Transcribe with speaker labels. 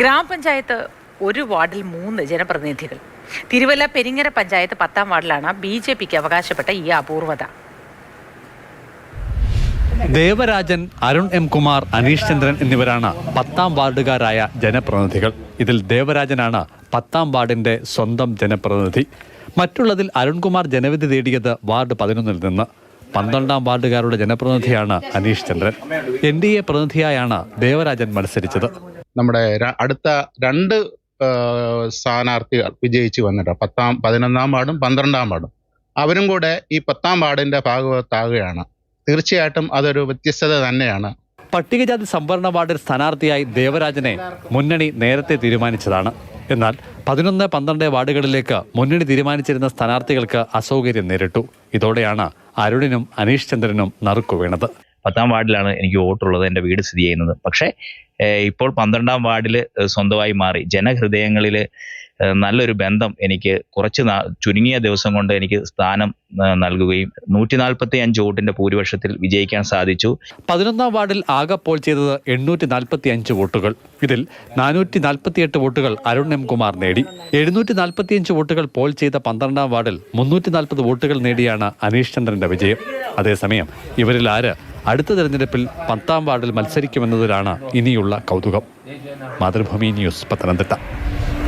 Speaker 1: ഗ്രാമപഞ്ചായത്ത് ഒരു വാർഡിൽ മൂന്ന് ജനപ്രതിനിധികൾ. തിരുവല്ല പെരിങ്ങര പഞ്ചായത്ത് പത്താം വാർഡിലാണ് ബി ജെ പിക്ക് അവകാശപ്പെട്ട ഈ അപൂർവത.
Speaker 2: ദേവരാജൻ അരുൺ എം കുമാർ അനീഷ് ചന്ദ്രൻ എന്നിവരാണ് പത്താം വാർഡുകാരായ ജനപ്രതിനിധികൾ. ഇതിൽ ദേവരാജനാണ് പത്താം വാർഡിന്റെ സ്വന്തം ജനപ്രതിനിധി. മറ്റുള്ളതിൽ അരുൺകുമാർ ജനവിധി തേടിയത് വാർഡ് പതിനൊന്നിൽ നിന്ന്. പന്ത്രണ്ടാം വാർഡുകാരുടെ ജനപ്രതിനിധിയാണ് Aneesh Chandran. N D A പ്രതിനിധിയായാണ് Devarajan മത്സരിച്ചത്.
Speaker 3: നമ്മുടെ അടുത്ത രണ്ട് സ്ഥാനാർത്ഥികൾ വിജയിച്ചു വന്നിട്ട് പത്താം പതിനൊന്നാം വാർഡും പന്ത്രണ്ടാം വാർഡും. അവരും കൂടെ ഈ പത്താം വാർഡിന്റെ ഭാഗത്താകുകയാണ്. തീർച്ചയായിട്ടും അതൊരു വ്യത്യസ്തത തന്നെയാണ്.
Speaker 2: പട്ടികജാതി സംവരണ വാർഡിൽ സ്ഥാനാർത്ഥിയായി ദേവരാജനെ മുന്നണി നേരത്തെ തീരുമാനിച്ചതാണ്. എന്നാൽ പതിനൊന്ന് പന്ത്രണ്ട് വാർഡുകളിലേക്ക് മുന്നണി തീരുമാനിച്ചിരുന്ന സ്ഥാനാർത്ഥികൾക്ക് അസൗകര്യം നേരിട്ടു. ഇതോടെയാണ് അരുണിനും അനീഷ് ചന്ദ്രനും നറുക്കു വീണത്.
Speaker 4: പത്താം വാർഡിലാണ് എനിക്ക് വോട്ടുള്ളത് എന്റെ വീട് സ്ഥിതി ചെയ്യുന്നത്. പക്ഷേ ഇപ്പോൾ പന്ത്രണ്ടാം വാർഡിൽ സ്വന്തമായി മാറി. ജനഹൃദയങ്ങളിൽ നല്ലൊരു ബന്ധം എനിക്ക് കുറച്ച് ചുരുങ്ങിയ ദിവസം കൊണ്ട് എനിക്ക് സ്ഥാനം നൽകുകയും നൂറ്റി നാൽപ്പത്തി അഞ്ച് വോട്ടിന്റെ ഭൂരിപക്ഷത്തിൽ വിജയിക്കാൻ സാധിച്ചു.
Speaker 2: പതിനൊന്നാം വാർഡിൽ ആകെ പോൾ ചെയ്തത് എണ്ണൂറ്റി നാൽപ്പത്തി അഞ്ച് വോട്ടുകൾ. ഇതിൽ നാനൂറ്റി നാൽപ്പത്തി എട്ട് വോട്ടുകൾ അരുൺ എം കുമാർ നേടി. എഴുന്നൂറ്റി നാൽപ്പത്തി അഞ്ച് വോട്ടുകൾ പോൾ ചെയ്ത പന്ത്രണ്ടാം വാർഡിൽ മുന്നൂറ്റി നാൽപ്പത് വോട്ടുകൾ നേടിയാണ് അനീഷ് ചന്ദ്രന്റെ വിജയം. അതേസമയം ഇവരിൽ ആര് അടുത്ത തെരഞ്ഞെടുപ്പിൽ പത്താം വാർഡിൽ മത്സരിക്കുമെന്നതിലാണ് ഇനിയുള്ള കൗതുകം. മാതൃഭൂമി ന്യൂസ് പത്തനംതിട്ട.